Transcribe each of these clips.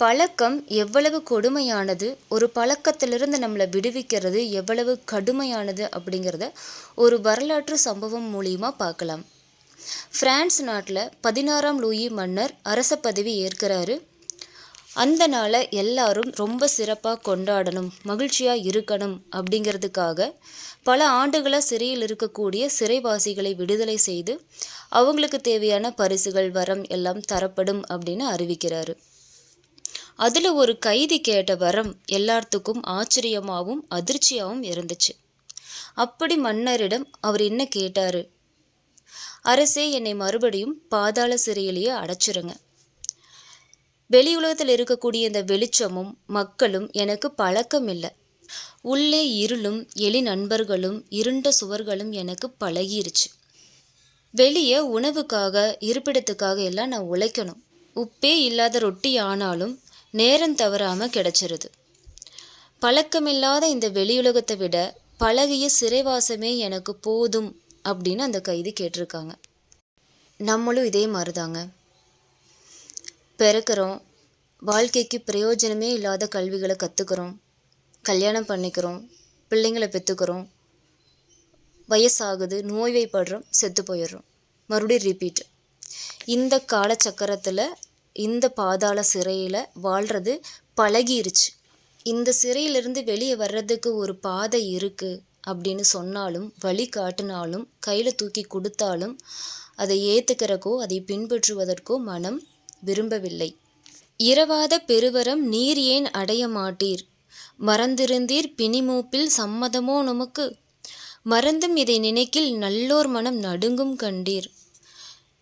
பழக்கம் எவ்வளவு கொடுமையானது? ஒரு பழக்கத்திலிருந்து நம்மளை விடுவிக்கிறது எவ்வளவு கடுமையானது அப்படிங்கிறத ஒரு வரலாற்று சம்பவம் மூலியமாக பார்க்கலாம். பிரான்ஸ் நாட்டில் பதினாறாம் லூயி மன்னர் அரச பதவி ஏற்கிறாரு. அந்த நாளை எல்லாரும் ரொம்ப சிறப்பாக கொண்டாடணும் மகிழ்ச்சியாக இருக்கணும் அப்படிங்கிறதுக்காக பல ஆண்டுகளாக சிறையில் இருக்கக்கூடிய சிறைவாசிகளை விடுதலை செய்து அவங்களுக்கு தேவையான பரிசுகள் வரம் எல்லாம் தரப்படும் அப்படின்னு அறிவிக்கிறாரு. அதில் ஒரு கைதி கேட்ட வரம் எல்லாத்துக்கும் ஆச்சரியமாகவும் அதிர்ச்சியாகவும் இருந்துச்சு. அப்படி மன்னரிடம் அவர் என்ன கேட்டாரு? அரசே என்னை மறுபடியும் பாதாள சிறையிலேயே அடைச்சிருங்க. வெளி உலகத்தில் இருக்கக்கூடிய இந்த வெளிச்சமும் மக்களும் எனக்கு பழக்கம் இல்லை உள்ளே இருளும் எலி நண்பர்களும் இருண்ட சுவர்களும் எனக்கு பழகிருச்சு. வெளியே உணவுக்காக இருப்பிடத்துக்காக எல்லாம் நான் உழைக்கணும். உப்பே இல்லாத ரொட்டி ஆனாலும் நேரம் தவறாமல் கிடைச்சிருது. பழக்கமில்லாத இந்த வெளியுலகத்தை விட பழகிய சிறைவாசமே எனக்கு போதும் அப்படின்னு அந்த கைதி கேட்டிருக்காங்க. நம்மளும் இதே மாதிரி தாங்க பிறக்கிறோம். வாழ்க்கைக்கு பிரயோஜனமே இல்லாத கல்விகளை கற்றுக்கிறோம் கல்யாணம் பண்ணிக்கிறோம். பிள்ளைங்களை பெற்றுக்கிறோம் வயசாகுது. நோய்வைப்படுறோம் செத்து போயிடுறோம். மறுபடியும் ரிப்பீட் இந்த காலச்சக்கரத்தில் இந்த பாதாள சிறையில் வாழ்கிறது பழகிருச்சு. இந்த சிறையிலிருந்து வெளியே வர்றதுக்கு ஒரு பாதை இருக்குது அப்படின்னு சொன்னாலும் வழி காட்டினாலும் கையில் தூக்கி கொடுத்தாலும் அதை ஏற்றுக்கிறக்கோ அதை பின்பற்றுவதற்கோ மனம் விரும்பவில்லை. இரவாத பெருவரம் நீர் ஏன் அடைய மாட்டீர்? மறந்திருந்தீர் பிணிமூப்பில் சம்மதமோ நமக்கு? மறந்தும் இதை நினைக்கில் நல்லோர் மனம் நடுங்கும் கண்டீர்.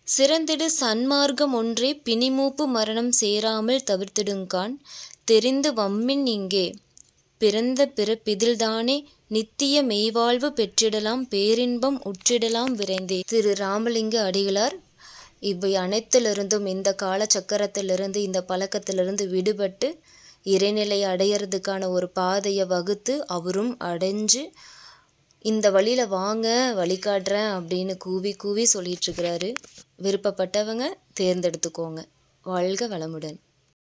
சிறந்திடு சன்மார்க்கம் ஒன்றே பிணிமூப்பு மரணம் சேராமல் தவிர்த்திடுங்கான். தெரிந்து வம்மின் இங்கே. பிறந்த பிறப்பிதில்தானே நித்திய மெய்வாழ்வு பெற்றிடலாம் பேரின்பம் உற்றிடலாம் விரைந்தே. திரு ராமலிங்க அடிகளார் இவை அனைத்திலிருந்தும் இந்த காலச்சக்கரத்திலிருந்து இந்த பழக்கத்திலிருந்து விடுபட்டு இறைநிலை அடையிறதுக்கான ஒரு பாதையை வகுத்து அவரும் அடைஞ்சு இந்த வழியில் வாங்க வழிகாட்டுறேன் அப்படின்னு கூவி கூவி சொல்லிகிட்ருக்கிறாரு விருப்பப்பட்டவங்க தேர்ந்தெடுத்துக்கோங்க. வாழ்க வளமுடன்.